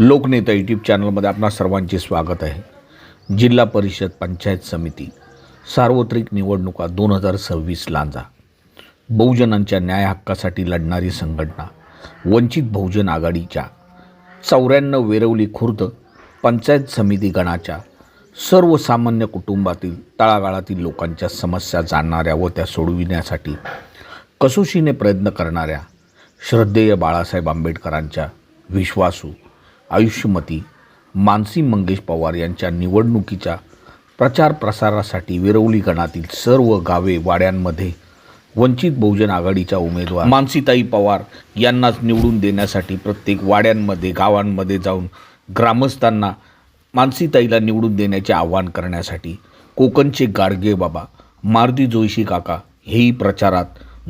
लोकनेता YouTube चॅनलमध्ये आपणा सर्वांचे स्वागत आहे. जिल्हा परिषद पंचायत समिती सार्वत्रिक निवडणुका दोन हजार सव्वीस लांजा. बहुजनांच्या न्याय हक्कासाठी लढणारी संघटना वंचित बहुजन आघाडीच्या चौऱ्याण्णव वेरवली खुर्द पंचायत समिती गणाच्या सर्वसामान्य कुटुंबातील तळागाळातील लोकांच्या समस्या जाणणाऱ्या व त्या सोडविण्यासाठी कसोशीने प्रयत्न करणाऱ्या श्रद्धेय बाळासाहेब आंबेडकरांच्या विश्वासू आयुष्यमती मानसी मंगेश पवार यांच्या निवडणुकीच्या प्रचार प्रसारासाठी विरवली गणातील सर्व गावे वाड्यांमध्ये वंचित बहुजन आघाडीच्या उमेदवार मानसीताई पवार यांनाच निवडून देण्यासाठी प्रत्येक वाड्यांमध्ये गावांमध्ये जाऊन ग्रामस्थांना मानसीताईला निवडून देण्याचे आवाहन करण्यासाठी कोकणचे गाडगे बाबा मारुती जोशी काका हेही प्रचारात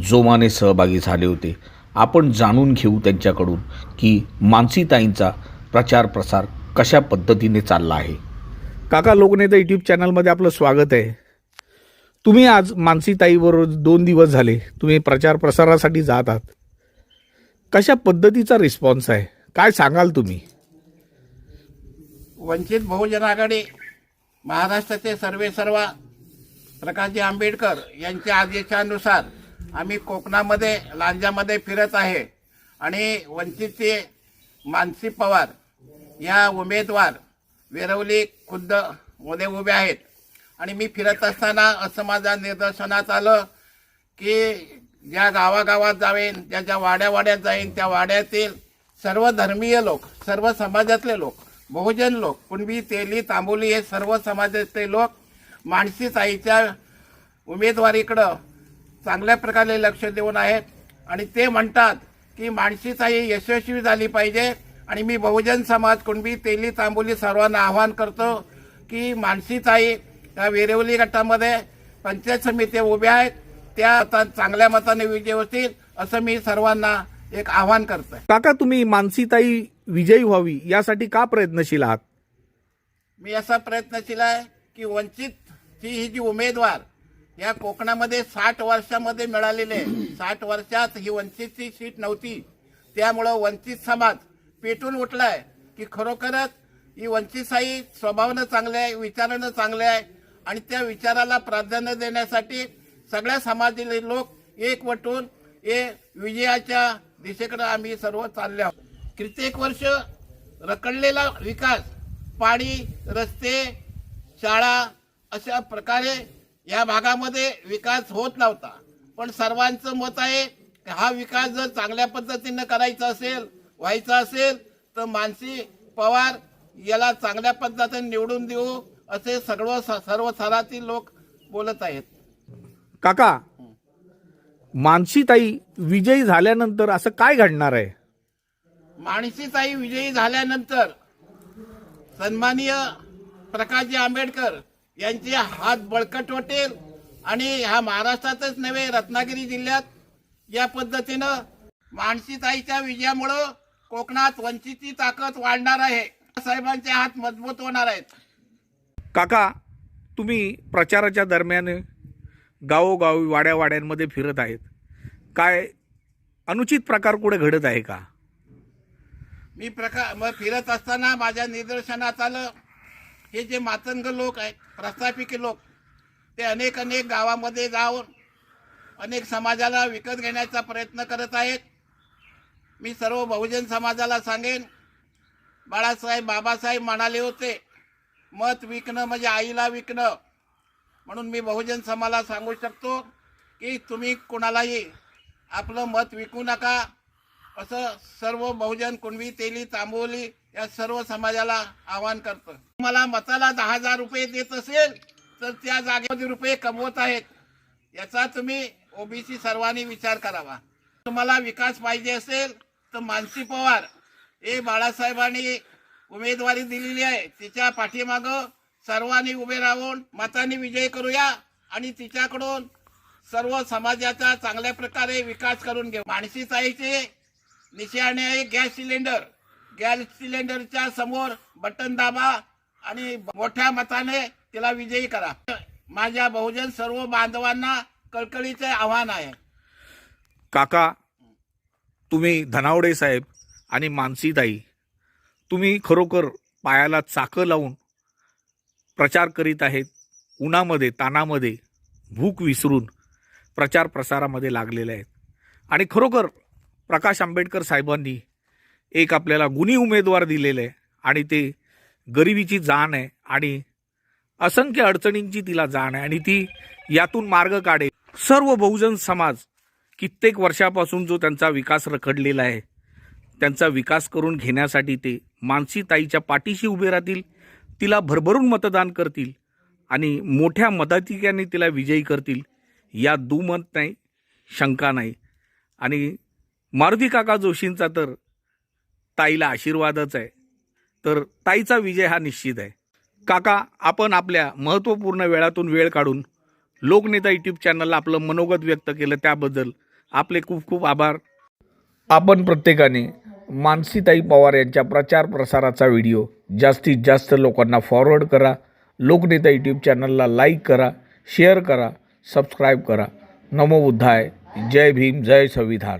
जोमाने सहभागी झाले होते. आपण जाणून घेऊ त्यांच्याकडून की मानसीताईंचा प्रचार प्रसार कशा पद्धतीने चालला आहे? काका लोकनेता यूट्यूब चॅनलमध्ये आपलं स्वागत आहे. तुम्ही आज मानसीताईबरोबर दोन दिवस झाले. तुम्ही प्रचार प्रसारासाठी जात आहात. कशा पद्धतीचा रिस्पॉन्स आहे? काय सांगाल तुम्ही? वंचित बहुजन आघाडी महाराष्ट्राचे सर्वे सर्व प्रकाशजी आंबेडकर यांच्या आदेशानुसार आम्ही कोकणामध्ये लांजामध्ये फिरत आहे. आणि वंचितचे मानसी पवार या उमेदवार वेरवली खुद्दमध्ये उभे आहेत. आणि मी फिरत असताना असं माझ्या निदर्शनात आलं की ज्या गावागावात जावेन ज्या ज्या वाड्यावाड्यात जाईन त्या वाड्यातील सर्व धर्मीय लोक सर्व समाजातले लोक बहुजन लोक कुणबी तेली तांबोली हे सर्व समाजातले लोक मानसी ताईच्या उमेदवारीकडं चांगल्या प्रकारे लक्ष देऊन आहेत. आणि ते म्हणतात की मानसी ताई यशस्वी झाली पाहिजे. आणि मी बहुजन समाज कुणबी तेली तांबोली सर्वांना आवाहन करतो की मानसी ताई त्या वेरेवली गटामध्ये पंचायत समिती उभ्या आहेत. त्या आता चांगल्या मताने विजय होतील असं मी सर्वांना एक आवाहन करतोय. काका तुम्ही मानसीताई विजयी व्हावी यासाठी का प्रयत्नशील आहात? मी असा प्रयत्नशील आहे की वंचितची ही जी उमेदवार या कोकणामध्ये साठ वर्षामध्ये मिळालेले. साठ वर्षात ही वंचितची सीट नव्हती. त्यामुळं वंचित समाज पेटून उठलाय की खरोखरच ही वंचित साई स्वभावानं चांगले आहे विचारानं चांगले आहे आणि त्या विचाराला प्राधान्य देण्यासाठी सगळ्या समाजातील लोक एकवटून हे विजयाच्या दिशेकडे आम्ही सर्व चालले आहोत. कित्येक वर्ष रखडलेला विकास पाणी रस्ते शाळा अशा प्रकारे या भागामध्ये विकास होत नव्हता. पण सर्वांचं मत आहे की हा विकास जर चांगल्या पद्धतीनं करायचा असेल व्हायचा असेल तर मानसी पवार याला चांगल्या पद्धतीने निवडून देऊ असे सर्व सर्व थरातील लोक बोलत आहेत. काका मानसीताई विजयी झाल्यानंतर असं काय घडणार आहे? मानसीताई विजयी झाल्यानंतर सन्माननीय प्रकाशजी आंबेडकर यांचे हात बळकट होतील आणि ह्या महाराष्ट्रातच नव्हे रत्नागिरी जिल्ह्यात या पद्धतीनं मानसीताईच्या विजयामुळं कोकणात वंचितची ताकद वाढणार आहे. साहेबांचे हात मजबूत होणार आहेत. काका तुम्ही प्रचाराच्या दरम्यान गावोगावी वाड्यावाड्यांमध्ये फिरत आहेत. काय अनुचित प्रकार कुठे घडत आहे का? मी प्रका मग फिरत असताना माझ्या निदर्शनात आलं. हे जे मातंग लोक आहेत प्रस्थापिकी लोक ते अनेक अनेक गावामध्ये जाऊन अनेक समाजाला विकत घेण्याचा प्रयत्न करत आहेत. मी सर्व बहुजन समाजाला सांगेन बाळासाहेब बाबासाहेब म्हणाले होते मत विकणं म्हणजे आईला विकणं. म्हणून मी बहुजन समाजाला सांगू शकतो की तुम्ही कुणालाही आपलं मत विकू नका. असं सर्व बहुजन कुणबी तेली तांबोली या सर्व समाजाला आवाहन करतो. मला मताला दहा हजार रुपये देत असेल तर त्या जागेमध्ये रुपये कमवत आहेत. याचा तुम्ही ओबीसी सर्वांनी विचार करावा. तुम्हाला विकास पाहिजे असेल तर मानसी पवार. हे बाळासाहेबांनी उमेदवारी दिलेली आहे. तिच्या पाठीमागं सर्वांनी उभे राहून मतांनी विजय करूया आणि तिच्याकडून सर्व समाजाचा चांगल्या प्रकारे विकास करून घेऊ. मानसी साईचे निशाणे आहे गॅस सिलेंडर. गॅस सिलेंडरच्या समोर बटन दाबा आणि मोठ्या मताने तिला विजयी करा. माझ्या बहुजन सर्व बांधवांना कळकळीचे आव्हान आहे. काका तुम्ही धनावडे साहेब आणि मानसीताई तुम्ही खरोखर पायाला चाकं लावून प्रचार करीत आहेत उन्हामध्ये तानामध्ये भूक विसरून प्रचार प्रसारामध्ये लागलेले आहेत. आणि खरोखर प्रकाश आंबेडकर साहेबांनी एक आपल्याला गुणी उमेदवार दिलेले आहे आणि ते गरिबीची जाण आहे आणि असंख्य अडचणींची तिला जाण आहे आणि ती यातून मार्ग काढेल. सर्व बहुजन समाज कित्येक वर्षापासून जो त्यांचा विकास रखडलेला आहे त्यांचा विकास करून घेण्यासाठी ते मानसी ताईच्या पाठीशी उभे राहतील तिला भरभरून मतदान करतील आणि मोठ्या मताधिक्याने तिला विजयी करतील या दुमत नाही शंका नाही. आणि मारुती काका जोशींचा तर ताईला आशीर्वादच आहे. तर ताईचा विजय हा निश्चित आहे. काका आपण आपल्या महत्त्वपूर्ण वेळातून वेळ काढून लोकनेता यूट्यूब चॅनलला आपलं मनोगत व्यक्त केलं त्याबद्दल आपले खूप खूप आभार. आपण प्रत्येकाने मानसीताई पवार यांच्या प्रचार प्रसाराचा व्हिडिओ जास्तीत जास्त लोकांना फॉरवर्ड करा. लोकनेता यूट्यूब चॅनलला लाईक करा शेअर करा सबस्क्राईब करा. नमो बुद्धाय. जय भीम जय संविधान.